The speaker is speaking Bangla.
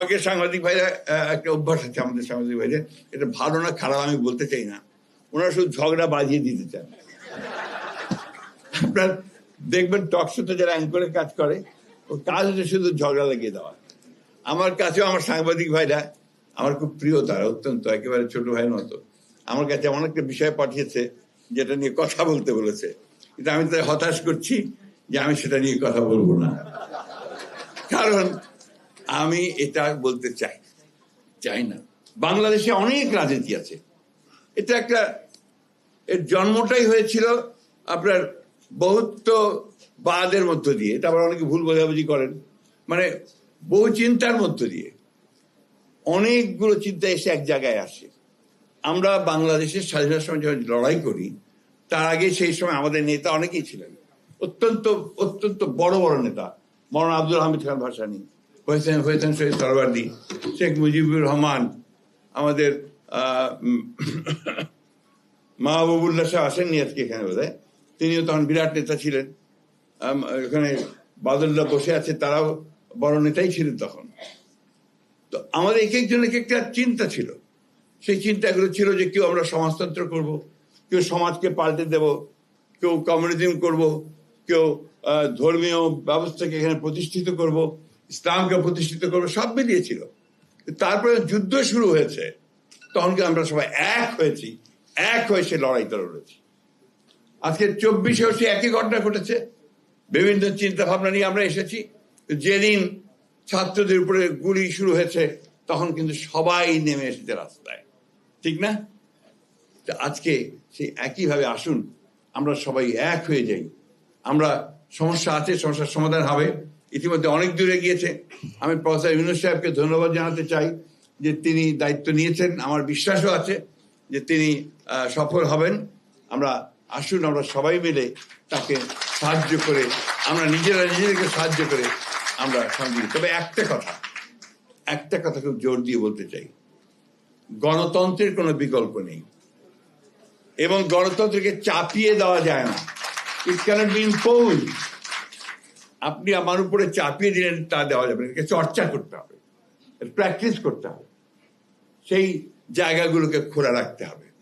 আমাকে সাংবাদিক ভাইরা একটা অভ্যাস আছে আমাদের সাংবাদিক ভাইদের। এটা ভালো না, খারাপ আমি বলতে চাই না। ওনারা শুধু ঝগড়া বাজিয়ে দিতে চান। আপনার দেখবেন টক শোতে যারা অ্যাঙ্করে কাজ করে, ও কাজ হচ্ছে শুধু ঝগড়া লাগিয়ে দেওয়া। আমার কাছেও আমার সাংবাদিক ভাইরা, আমার খুব প্রিয় তারা, অত্যন্ত, একেবারে ছোট ভাইয়ের মতো। আমার কাছে এমন একটা বিষয় পাঠিয়েছে, যেটা নিয়ে কথা বলতে বলেছে। কিন্তু আমি তাই হতাশ করছি যে আমি সেটা নিয়ে কথা বলব না। কারণ আমি এটা বলতে চাই। চাই না। বাংলাদেশে অনেক রাজনীতি আছে। এটা একটা, এর জন্মটাই হয়েছিল আপনার বহুত্ব বাদের মধ্য দিয়ে। এটা আবার অনেকে ভুল বোঝাবুঝি করেন। মানে বহু চিন্তার মধ্য দিয়ে। অনেকগুলো চিন্তা এসে এক জায়গায় আসে। আমরা বাংলাদেশের স্বাধীনতার সময় যখন লড়াই করি, তার আগে সেই সময় আমাদের নেতা অনেকেই ছিলেন। অত্যন্ত অত্যন্ত বড় বড় নেতা। মৌলানা আব্দুল হামিদ খান ভাসানি। হয়েছেন হয়েছেন শহীদ সরওয়ার্দি। শেখ মুজিবুর রহমান, আমাদের মাহবুবুল্লাহ শাহ আসেননি আজকে এখানে বোধ তিনিও তখন বিরাট নেতা ছিলেন। এখানে বাদুল্লাহ বসে আছে, তারাও বড় নেতাই ছিলেন তখন। তো আমাদের এক একজন এক একটা চিন্তা ছিল। সেই চিন্তাগুলো ছিল যে কেউ আমরা সমাজতন্ত্র করব, কেউ সমাজকে পাল্টে দেব, কেউ কমিউনিজম করব, কেউ ধর্মীয় ব্যবস্থাকে এখানে প্রতিষ্ঠিত করব। ইসলামকে প্রতিষ্ঠিত করব, সব মিলিয়েছিল। তারপরে যুদ্ধ শুরু হয়েছে। তখন কি আমরা সবাই এক হয়েছি। এক হয়ে সে লড়াইটা লড়েছি আজকে চব্বিশে সে একই ঘটনা ঘটেছে। বিভিন্ন চিন্তা ভাবনা নিয়ে আমরা এসেছি। যেদিন ছাত্রদের উপরে গুলি শুরু হয়েছে, তখন কিন্তু সবাই নেমে এসেছে রাস্তায়। ঠিক না? আজকে সেই একইভাবে আসুন, আমরা সবাই এক হয়ে যাই। আমরা সমস্যা আছে, সমস্যার সমাধান হবে। ইতিমধ্যে অনেক দূরে গিয়েছে। আমি প্রফেসর ইউনুস সাহেবকে ধন্যবাদ জানাতে চাই যে তিনি দায়িত্ব নিয়েছেন। আমার বিশ্বাসও আছে যে তিনি সফল হবেন। আমরা আসুন, আমরা সবাই মিলে তাকে সাহায্য করে, আমরা নিজেরা নিজেদেরকে সাহায্য করে আমরা সঙ্গে তবে একটা কথা একটা কথা খুব জোর দিয়ে বলতে চাই। গণতন্ত্রের কোনো বিকল্প নেই। এবং গণতন্ত্রকে চাপিয়ে দেওয়া যায় না। ইট ক্যানট বি ইম্পোজ আপনি আমার উপরে চাপিয়ে দিলেন, তা দেওয়া যাবে না। চর্চা করতে হবে। প্র্যাকটিস করতে হবে। সেই জায়গাগুলোকে খোলা রাখতে হবে।